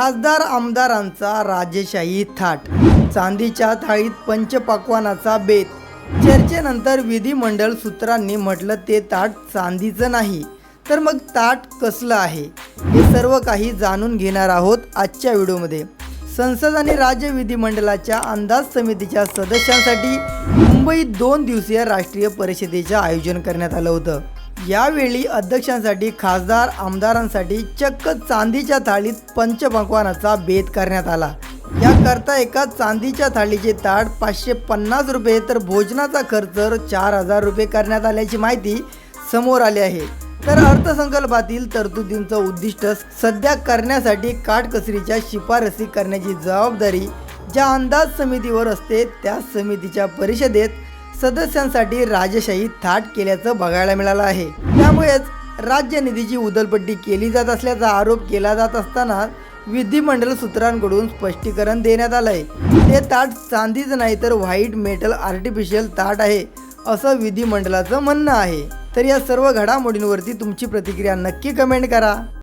खासदार आमदारांचा राजेशाही थाट चांदीच्या थाळीत पंचपाकवानाचा बेत. चर्चेनंतर विधिमंडळ सूत्रांनी म्हटलं ते ताट चांदीचं नाही तर मग ताट कसलं आहे? हे सर्व काही जाणून घेणार आहोत आजच्या व्हिडिओमध्ये. संसद आणि राज्य विधिमंडळाच्या अंदाज समितीच्या सदस्यांसाठी मुंबईत दोन दिवसीय राष्ट्रीय परिषदेचं आयोजन करण्यात आलं होतं. यावेळी अध्यक्षांसाठी खासदार आमदारांसाठी चक्क चांदीच्या थाळीत पंचपक्वानाचा भेद करण्यात आला. याकरता एका चांदीच्या थाळीचे ताट पाचशे पन्नास रुपये तर भोजनाचा खर्च चार हजार रुपये करण्यात आल्याची माहिती समोर आली आहे. तर अर्थसंकल्पातील तरतुदींचं उद्दिष्ट सध्या करण्यासाठी काटकसरीच्या शिफारसी करण्याची जबाबदारी ज्या अंदाज समितीवर असते त्या समितीच्या परिषदेत सदस्यांसाठी राजशाही थाट केल्याचं बघायला मिळालं आहे. त्यामुळेच राज्य निधीची उदलपट्टी केली जात असल्याचा आरोप केला जात असताना विधिमंडळ सूत्रांकडून स्पष्टीकरण देण्यात आलंय. ते ताट चांदीच नाही तर व्हाईट मेटल आर्टिफिशियल ताट आहे असं विधिमंडळाचं म्हणणं आहे. तर या सर्व घडामोडींवरती तुमची प्रतिक्रिया नक्की कमेंट करा.